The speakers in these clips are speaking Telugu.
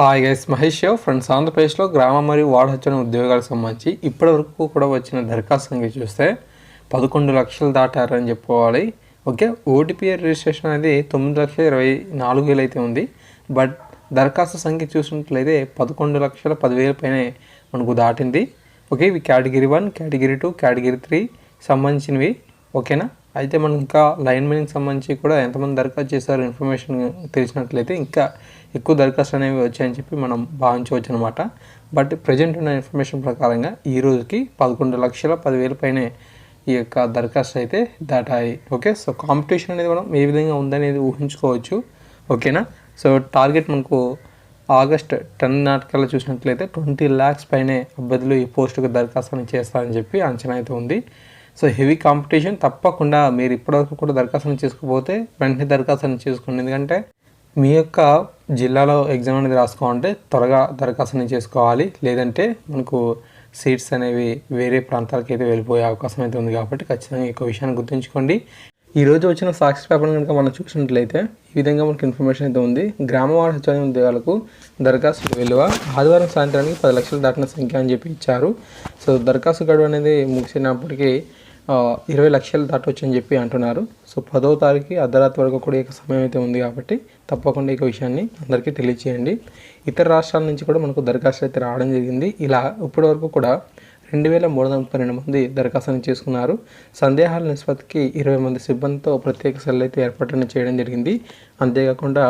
Hi guys Mahesh Rao friends ఆంధ్రప్రదేశ్లో గ్రామ మరియు వార్డు హత్యన ఉద్యోగాలకు సంబంధించి ఇప్పటివరకు కూడా వచ్చిన దరఖాస్తు సంఖ్య చూస్తే పదకొండు లక్షలు దాటారని చెప్పుకోవాలి. ఓకే ఓటీపీఆర్ రిజిస్ట్రేషన్ అనేది తొమ్మిది లక్షల ఇరవై నాలుగు వేలు అయితే ఉంది. బట్ దరఖాస్తు సంఖ్య చూసినట్లయితే పదకొండు లక్షల పదివేల పైన మనకు దాటింది. ఓకే ఇవి category one category two category three సంబంధించినవి. ఓకేనా? అయితే మనం ఇంకా లైన్ మెన్కి సంబంధించి కూడా ఎంతమంది దరఖాస్తు చేశారో ఇన్ఫర్మేషన్ తెలిసినట్లయితే ఇంకా ఎక్కువ దరఖాస్తులు అనేవి వచ్చాయని చెప్పి మనం భావించవచ్చు అనమాట బట్ ప్రజెంట్ ఉన్న ఇన్ఫర్మేషన్ ప్రకారంగా ఈ రోజుకి పదకొండు లక్షల పదివేల పైనే ఈ యొక్క దరఖాస్తు అయితే దాటాయి. ఓకే సో కాంపిటీషన్ అనేది మనం ఏ విధంగా ఉందనేది ఊహించుకోవచ్చు. ఓకేనా సో టార్గెట్ మనకు ఆగస్ట్ టెన్ నాటికల్లా చూసినట్లయితే ట్వంటీ ల్యాక్స్ పైనే అభ్యర్థులు ఈ పోస్టుకు దరఖాస్తుని చేస్తారని చెప్పి అంచనా అయితే ఉంది. సో హెవీ కాంపిటీషన్ తప్పకుండా మీరు ఇప్పటివరకు కూడా దరఖాస్తుని చేసుకోకపోతే వెంటనే దరఖాస్తుని చేసుకోండి. ఎందుకంటే మీ యొక్క జిల్లాలో ఎగ్జామ్ అనేది రాసుకోవాలంటే త్వరగా దరఖాస్తుని చేసుకోవాలి. లేదంటే మనకు సీట్స్ అనేవి వేరే ప్రాంతాలకు అయితే వెళ్ళిపోయే అవకాశం అయితే ఉంది కాబట్టి ఖచ్చితంగా ఈ యొక్క విషయాన్ని గుర్తుంచుకోండి. ఈరోజు వచ్చిన సాక్షి పేపర్ కనుక మనం చూసినట్లయితే ఈ విధంగా మనకి ఇన్ఫర్మేషన్ అయితే ఉంది. గ్రామవాడ సచివాలయం ఉద్యోగాలకు దరఖాస్తు విలువ ఆదివారం సాయంత్రానికి పది లక్షలు దాటిన సంఖ్య అని చెప్పి ఇచ్చారు. సో దరఖాస్తు గడువు అనేది ముగిసినప్పటికీ ఇరవై లక్షలు దాటవచ్చు అని చెప్పి అంటున్నారు. సో పదో తారీఖు అర్ధరాత్రి వరకు కూడా ఇక సమయం అయితే ఉంది కాబట్టి తప్పకుండా ఇక విషయాన్ని అందరికీ తెలియచేయండి. ఇతర రాష్ట్రాల నుంచి కూడా మనకు దరఖాస్తులు అయితే రావడం జరిగింది. ఇలా ఇప్పటి వరకు కూడా రెండు వేల మూడు వందల ముప్పై రెండు మంది దరఖాస్తును చేసుకున్నారు. సందేహాల నిష్పత్తికి ఇరవై మంది సిబ్బందితో ప్రత్యేక సెల్ అయితే ఏర్పాటు చేయడం జరిగింది. అంతేకాకుండా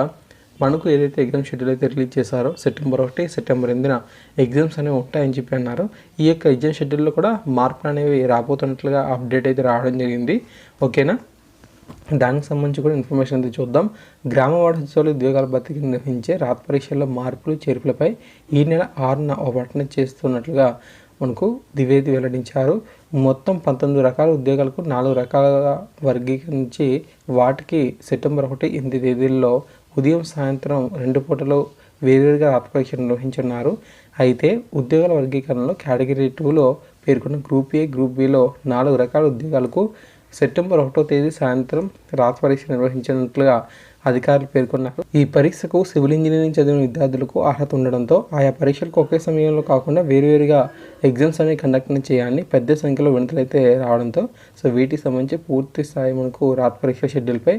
మనకు ఏదైతే ఎగ్జామ్ షెడ్యూల్ అయితే రిలీజ్ చేశారో సెప్టెంబర్ ఒకటి సెప్టెంబర్ ఎనిమిదిన ఎగ్జామ్స్ అనేవి ఉంటాయని చెప్పి అన్నారు. ఈ యొక్క ఎగ్జామ్ షెడ్యూల్లో కూడా మార్పులు అనేవి రాబోతున్నట్లుగా అప్డేట్ అయితే రావడం జరిగింది. ఓకేనా? దానికి సంబంధించి కూడా ఇన్ఫర్మేషన్ అయితే చూద్దాం. గ్రామ వార్డు సచివాలయ ఉద్యోగాల భర్తీకి నిర్వహించే రాత పరీక్షల్లో మార్పులు చేర్పులపై ఈ నెల ఆరున ఒక ప్రకటన చేస్తున్నట్లుగా మనకు ద్వివేది వెల్లడించారు. మొత్తం పంతొమ్మిది రకాల ఉద్యోగాలకు నాలుగు రకాలుగా వర్గీకరించి వాటికి సెప్టెంబర్ ఒకటి ఎనిమిది తేదీల్లో ఉదయం సాయంత్రం రెండు పూటలు వేరువేరుగా రాత పరీక్ష నిర్వహించున్నారు అయితే ఉద్యోగాల వర్గీకరణలో కేటగిరీ టూలో పేర్కొన్న గ్రూప్ ఏ గ్రూప్ బిలో నాలుగు రకాల ఉద్యోగాలకు సెప్టెంబర్ ఒకటో తేదీ సాయంత్రం రాత పరీక్ష నిర్వహించినట్లుగా అధికారులు పేర్కొన్నారు. ఈ పరీక్షకు సివిల్ ఇంజనీరింగ్ చదివిన విద్యార్థులకు అర్హత ఉండడంతో ఆయా పరీక్షలకు ఒకే సమయంలో కాకుండా వేరువేరుగా ఎగ్జామ్స్ అనేవి కండక్ట్ చేయాలని పెద్ద సంఖ్యలో వినతులు రావడంతో సో వీటికి సంబంధించి పూర్తి స్థాయి మనకు రాత పరీక్ష షెడ్యూల్పై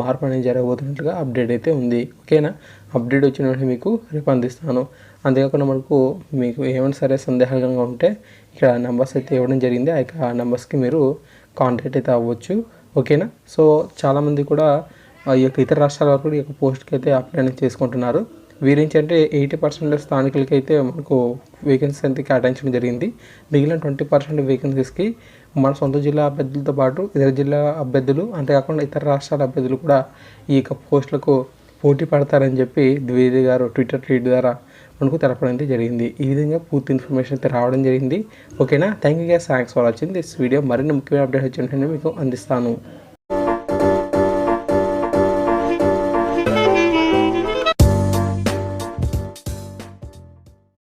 మార్పు అనేది జరగబోతున్నట్లుగా అప్డేట్ అయితే ఉంది. ఓకేనా? అప్డేట్ వచ్చిన వెంటనే మీకు రేపు అందిస్తాను. అంతేకాకుండా మనకు మీకు ఏమైనా సరే సందేహంగా ఉంటే ఇక్కడ నెంబర్స్ అయితే ఇవ్వడం జరిగింది. ఆ యొక్క నెంబర్స్కి మీరు కాంటాక్ట్ అయితే అవ్వచ్చు. ఓకేనా? సో చాలామంది కూడా ఈ యొక్క ఇతర రాష్ట్రాల వరకు కూడా ఈ యొక్క పోస్ట్కి అయితే అప్లై అనేది చేసుకుంటున్నారు. వీరించి అంటే ఎయిటీ పర్సెంట్ స్థానికులకి అయితే మనకు వేకెన్సీ అయితే కేటాయించడం జరిగింది. మిగిలిన ట్వంటీ పర్సెంట్ వేకెన్సీస్కి మన సొంత జిల్లా అభ్యర్థులతో పాటు ఇతర జిల్లా అభ్యర్థులు అంతేకాకుండా ఇతర రాష్ట్రాల అభ్యర్థులు కూడా ఈ యొక్క పోస్టులకు పోటీ పడతారని చెప్పి ద్వివేది గారు ట్విట్టర్ ట్వీట్ ద్వారా మనకు తెలపడం అయితే జరిగింది. ఈ విధంగా పూర్తి ఇన్ఫర్మేషన్ అయితే రావడం జరిగింది. ఓకేనా? Thank you guys thanks for watching this video మరిన్ని ముఖ్యమైన అప్డేట్ వచ్చిన మీకు అందిస్తాను.